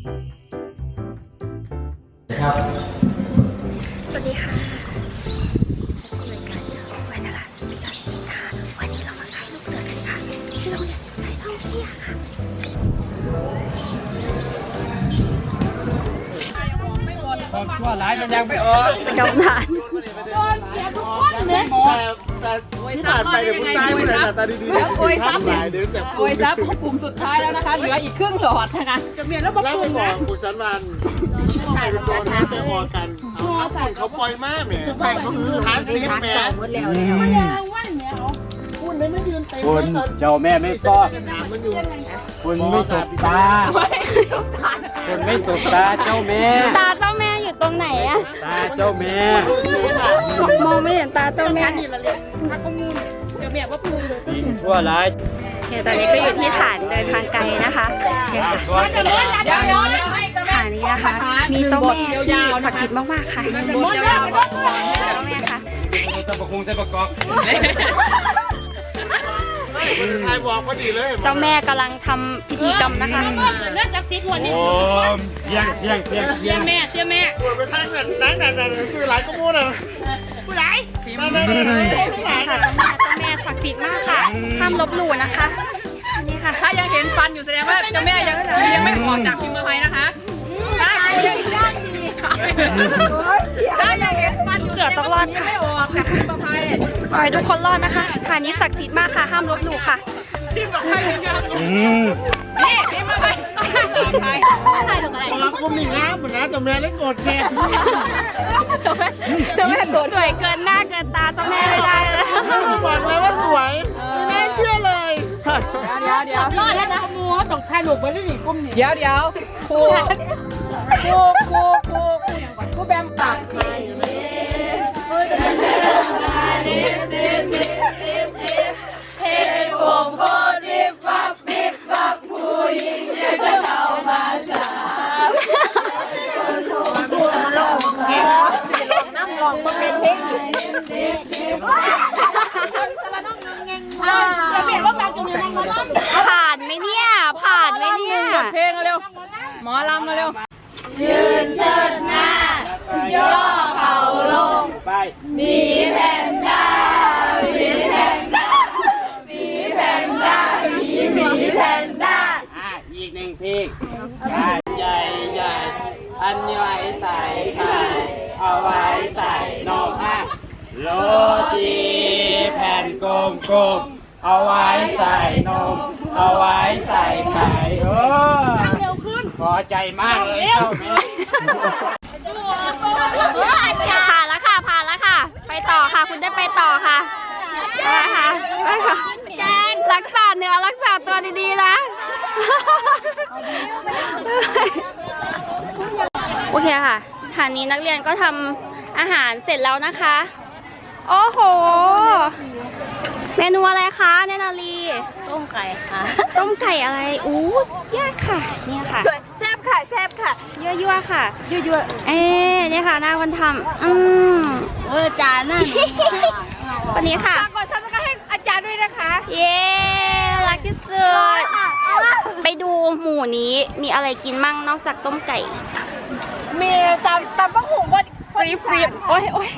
ครับ สวัสดีค่ะพบกับรายการไว้นะคะพิซซ่าสีค่ะ วันนี้เรามาขายลูกเสือกันค่ะที่โรงเรียนสายท่องเที่ยวค่ะความชั่วร้ายมันยังไม่ออกกำนันแต่ แต่ที่ผ่านไปเดี๋ยวผู้ชายผู้ชายหน้าตาดีๆแล้วโกยซับเนี่ยเดี๋ยวจะโอยซับกลุ่มสุดท้ายแล้วนะคะเหลืออีกครึ่งหลอดนะคะจะเมียนแล้วบอกแล้วกไปลุ่มบอนะกคุณสันวันใครเป็นตัวน้ำไปหอกันเอาครับคุณเขาปล่อยมากแหมหาซีฟแหมคุณได้ไม่ยืนเต็มคุณเจ้าแม่ไม่ป้อนถามมันอยู่คุณไม่สบตาคุณไม่สบตาเจ้าแม่ตาเจ้าแม่อยู่ ตรงไหนอะตาเจ้าแม่มองไม่เห็นตาเจ้าแม่สิ่งชั่วร้ายเนี่ยตอนนี้ก็อยู่ที่ฐานเดินทางไกลนะคะเนี่ยก่อนจะมาเดี๋ยวเดี๋ยวฐานนี้นะคะ มีเจ้าแม่ที่ศักดิ์สิทธิ์มากๆค่ะหมดแล้วเจ้าแม่ค่ะจะประคงจะประกอบ ใครบอกก็ดีเลยเจ้าแม่กำลังทำพิธีกรรมนะคะเลือดจับติดหัวนี่โอ้มเพียงเพียงเพียงเพีเชื่ยองแม่เชื่อแม่ปวดไปทางนั้นนั่งนั่นนั่นคือหลายก็มู้นะผู้ใดนั่นนั่นนั่นนั่นนี่ค่ะเจ้าแม่เจ้าแม่ศักดิ์สิทธิ์มากค่ะห้ามลบหลู่นะคะนี่ค่ะถ้ายังเห็นฟันอยู่แสดงว่าเจ้าแม่ยังยังไม่ออกจากพิมพ์มาไทยนะคะถ้ายัง ถ้ายังเห็นฟันอยู่เสือต้องรอดค่ะไม่ออกจากพิมพ์มาไทยขอให้ทุกคนรอดนะคะฐานนี้ศักดิ์สิทธิ์มากค่ะ ห้ามลบหลู่ค่ะพิมพ์มาไทยยังอืมนี่พิมพ์มาไทยไทยไทยตรงไหนพอคุมนี่งามเหมือนนะแต่แม่ได้กดแค่เจ้าแม่โกรธสวยเกินหน้าเกินตาเจ้าแม่ไม่ได้เลยบอกเลยว่าสวยไม่น่าเชื่อเลยเดี๋ยวเดี๋ยวรอดแล้วนะมูต้องถ่ายรูปไว้ที่นี่กุ้มนี่เดี๋ยวเดี๋ยวครูครูครูครู ครูอย่างก่อนครูแบมปากจะเปลี่ยนว่าการจะมีมันมาล่ำผ่านไหมเนี่ย ผ่านไหมเนี่ยเพลงเร็วหมอลำเร็วยืนเช ไปอะอีกหนึ่งเพลงอะใหญ่ใหญ่อันนี้ไว้ใส่ไข่เอาไว้ใส่นมอะโรตีแผ่นกลมกลมเอาไว้ใส่นม เอาไว้ใส่ไข่เออเร็วขึ้นพอใจมากเลยเจ้าแม่ผ่านแล้ว ต่อค่ะ คุณได้ไปต่อค่ะไปค่ะไปค่ะรักษาเนื้อรักษาตัวดีๆนะโอเคค่ะฐานนี้นักเรียนก็ทำอาหารเสร็จแล้วนะคะ โอ้โห เมนูอะไรคะเนนาลีต้มไก่ค่ะ ต้มไก่อะไรอู้สุดยอดค่ะ เนี่ยค่ะแซ่บ ค่ะแซ่บค่ะยั่วๆค่ะ ยั่วๆเอ๊ะเนี่ยค่ะหน้าคนทำอืมเออจานนั่นวันนี้ค่ะ ฝากกดซับสไครต์ให้อาจารย์ด้วยนะคะเย้รักที่สุด ไปดูหมูนี้มีอะไรกินมั่งนอกจากต้มไก่มีตำตำปักหุ่งคนฟรีฟรีโอ้ยโอ้ย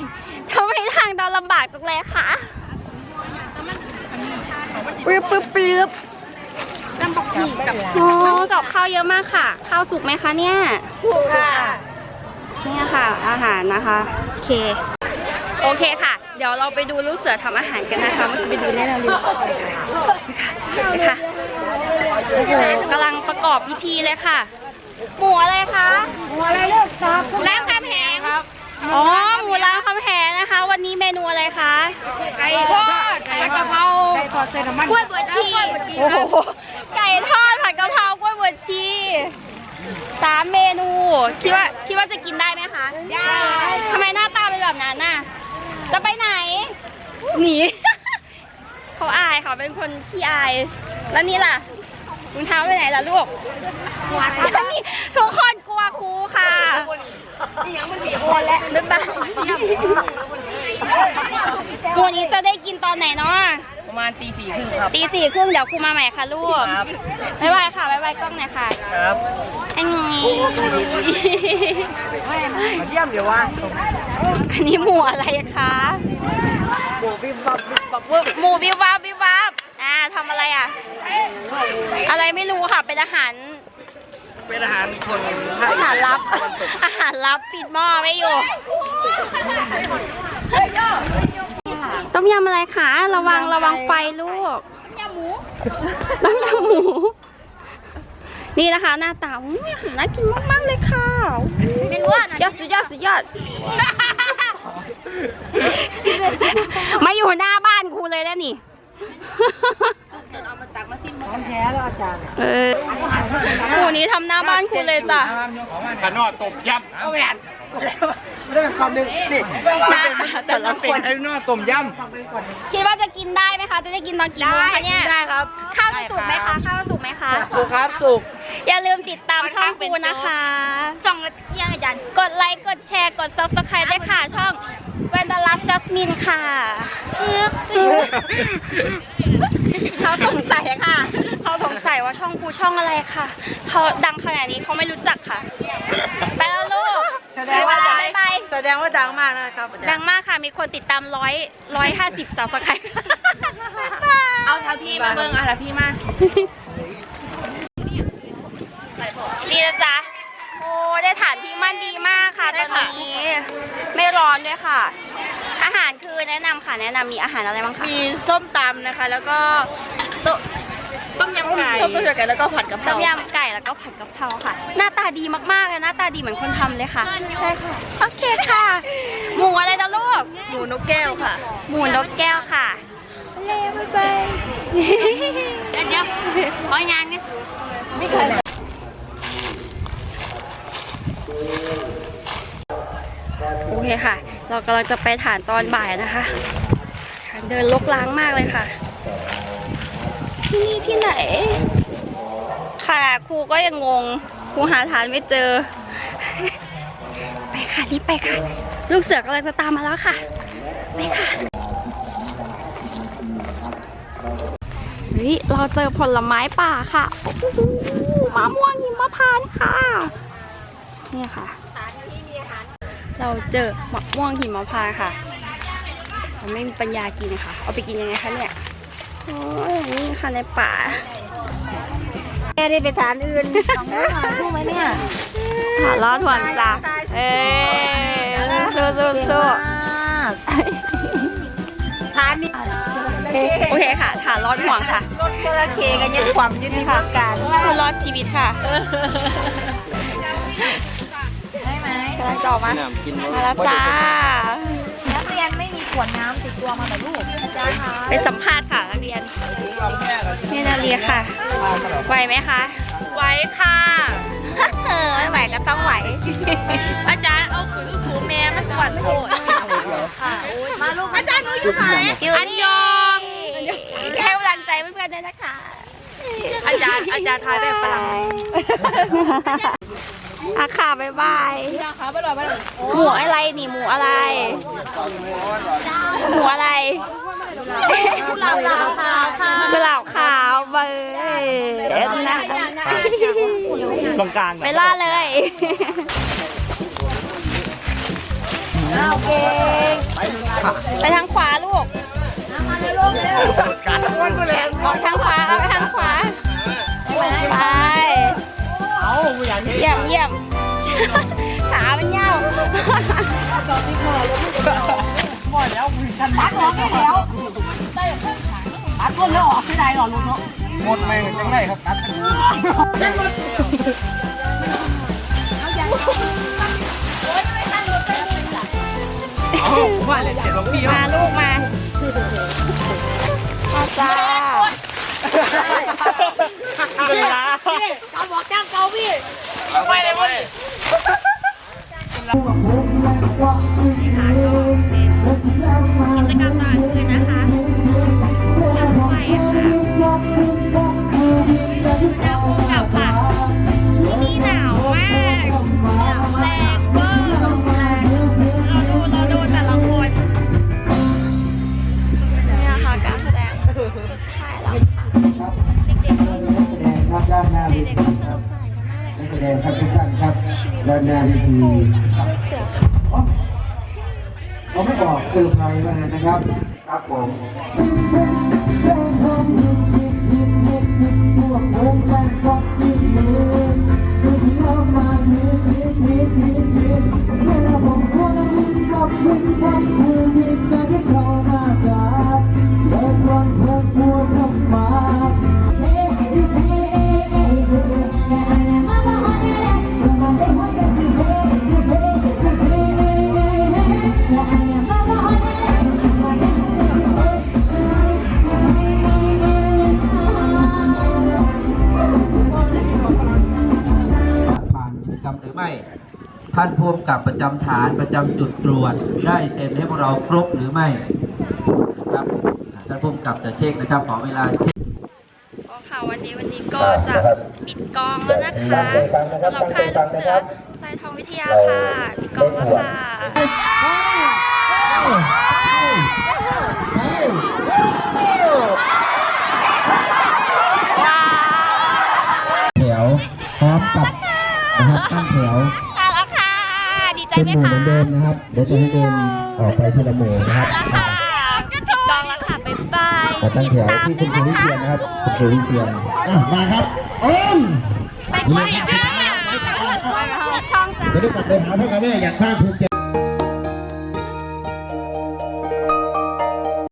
ทำไมทางเดินลำบากจังเลยคะปรึบปรึบปรึบ ตำปักหุ่งกับโอ้กับข้าวเยอะมากค่ะ ข้าวสุกไหมคะเนี่ย สุกค่ะ เนี่ยค่ะ อาหารนะคะ โอเค โอเคค่ะ เดี๋ยวเราไปดูลูกเสือทำอาหารกันนะคะเมื่อกี้ไปดูแน่นอนเลยค่ะโอ้โหกำลังประกอบพิธีเลยค่ะ หมูอะไรคะหมูอะไรเลือกครับแล้วกำแพงครับอ๋อหมูรามคำแหงนะคะ วันนี้เมนูอะไรคะไก่ทอด ไก่กะเพราไก่ทอดใส่น้ำมันกล้วยบวชชีโอ้โหไก่ทอดผัดกะเพรากล้วยบวชชีสามเมนู คิดว่าคิดว่าจะกินได้ไหมคะ ได้ทำไมหน้าตาเป็นแบบนั้นน่ะ จะไปไหน หนี เขาอายเขาเป็นคนขี้อาย แล้วนี่ล่ะ รองเท้าไปไหนล่ะลูกนี่ทุกคนกลัวครูค่ะกลัวแล้วบ๊ายบายวันนี้จะได้กินตอนไหนเนาะประมาณตีสี่ครึ่งครับตีสี่ครึ่งเดี๋ยวครูมาใหม่ค่ะลูกครับบ๊ายบายค่ะบ๊ายบายกล้องหน่อยค่ะ ครับอันนี้เยี่ยมเดี๋ยวว่าอันนี้หมูอะไรคะหมูบิบบับบิบบับหมูบิววับบิววับอ่า ทำอะไรอะ อะไรไม่รู้ค่ะ เป็นอาหาร เป็นอาหารคนอาหารลับ อาหารลับปิดหม้อไว้อยู่ ต้มยำอะไรคะ ระวังระวังไฟลูก ต้มยำหมู ต้มยำหมู นี่นะคะ หน้าตาอุ้ยอาหารน่ากินมากๆเลยค่ะเป็นว่สุดยอดสุดยอดสุดยอด มาอยู่หน้าบ้านครูเลยแล้วนี่ แท้แล้วอาจารย์เออครูนี้ทำหน้าบ้านครูเลยจ้ะขนอดตบยเอาแหวนไม่ได้เป็นความหนึ่งนี่หน้าตาแต่ละคนไอ้นอดต้มยคิดว่าจะกินได้ไหมคะ จะได้กินตอนกี่โมงคะเนี่ยได้ครับ ข้าวจะสุกไหมคะ ข้าวจะสุกไหมคะ สุกครับสุก อย่าลืมติดตามช่องครูนะคะ ส่องยังอาจารย์ กดไลค์ กดแชร์ กด subscribe ด้วยค่ะช่อง แวนดารัสจัสมินค่ะเขาสงสัยค่ะ เขาสงสัยว่าช่องครูช่องอะไรค่ะ เขาดังขนาดนี้เขาไม่รู้จักค่ะ ไปแล้วลูกแสดงว่าบ๊ายบายแสดงว่าดังมากนะครับอาจารย์ดังมากค่ะ มีคนติดตามร้อยร้อยห้าสิบสาวสกายเอาทาพี่มาเบิ้งเอาทาพี่มาดีนะจ๊ะโอ้ ได้ฐานที่มั่นดีมากค่ะตอนนี้ ไม่ร้อนด้วยค่ะ อาหารคือแนะนำค่ะ แนะนำมีอาหารอะไรบ้างคะมีส้มตำนะคะ แล้วก็ต้มต้มยำไก่ต้มยำไก่แล้วก็ผัดกะเพต้รามยำไก่แล้วก็ผัดกะเพราค่ะ หน้าตาดีมากๆเลยหน้าตาดีเหมือนคนทำเลยค่ะใช่ค่ะโอเคค่ะ หมูอะไรนะลูก หมูนกแก้วค่ะ หมูนกแก้วค่ะเล่บ๊ายบาย เดี๋ยวขอยางนี่ ไม่เคยโอเคค่ะ เรากำลังจะไปฐานตอนบ่ายนะคะฐานเดินลกล้างมากเลยค่ะ ที่นี่ที่ไหน ค่ะครูก็ยังงงครูหาฐานไม่เจอ ไปค่ะรีบไปค่ะ ลูกเสือกำลังจะตามมาแล้วค่ะไปค่ะเฮ้ยเราเจอผลไม้ป่าค่ะโอ้โหมะม่วงหิมพานต์ค่ะ เนี่ยค่ะ เราเจอมะม่วงหิมพานต์ค่ะเราไม่มีปัญญากินค่ะ เอาไปกินยังไงคะเนี่ยโอ้ยนี่ค่ะในป่าแม่ได้ไปทานอื่นรู้ไหมเนี่ยหาล้อถ่วนจ้ะเอ้ยสู้สู้สู้ทานนี่โอเคค่ะฐานรอดห่วงค่ะรถจระเข้กันยังความยืดในภาคการคุณรอดชีวิตค่ะได้ไหมกำลังจะออกมาำกินมาแล้วจ้านักเรียนไม่มีขวดน้ำติดตัวมาเหรอลูกอาจารย์คะไปสัมภาษณ์ค่ะนักเรียนนี่นาเรียค่ะ ไหวไหมคะ ไหวค่ะเออไม่ไหวก็ต้องไหว อาจารย์เอาขืนสูแม่มันปวดโผล่ค่ะมาลูกอาจารย์หนูอยู่ไหนอันยองให้กำลังใจเพื่อนๆด้วยนะคะอาจารย์อาจารย์ทายแบบฝรั่ง อาค่ะบ๊ายบายค่ะไปเลยไปเลยหมูอะไรนี่หมูอะไร หมูอะไรกุหลาบขาวค่ะกุหลาบขาวเบอร์นะตรงกลางไปล่าเลยโอเคไปทางขวาลูกการวนกูเลยออกทางขวา เอาไปทางขวา ไป เอาอย่างนี้เยี่ยมเยี่ยมขามันเหี่ยวหมดแล้วกันมัดออกแล้วตัดก้นแล้วออกไม่ได้หรอลูกเนาะหมดแม่งจังไรครับตัดว่าเลยเจ็ดของพี่มาลูกมามาจ้า เวลาเอาบอกจ้างเกาพี่ไปเลยเว้ยกิจกรรมกลางคืน กคือใครมานะครับ ครับผมผ่านผู้กำกับประจำฐานประจำจุดตรวจ ได้เซ็นให้พวกเราครบหรือไม่ครับท่านผู้กำกับจะเช็คนะครับขอเวลาเช็คก็ค่ะวันนี้วันนี้ก็จะปิดกองแล้วนะคะสำหรับค่ายลูกเสือสายทองวิทยาค่ะปิดกองแล้วค่ะว้าวแถวพร้อมกับนะครับตั้งแถวมาแล้วค่ะดี ใจเป็นไหมหมู่เหคะมือนเดิมนะครับเดี๋ยวจะให้เดินออกไปทีละหมู่นะครับแล้วค่ะปิดกองแล้วค่ะบ๊ายบายขอตั้งแถวตามที่ด้คุวยณครูนะวิคะเชียนนะครับคุณครูวิเชียนอะมาครับเอ้ยไปไปค่ะช่องจ้าเดี๋ยวดูกับเดินหาพ่อกับแม่อย่างภาคภูมิใจ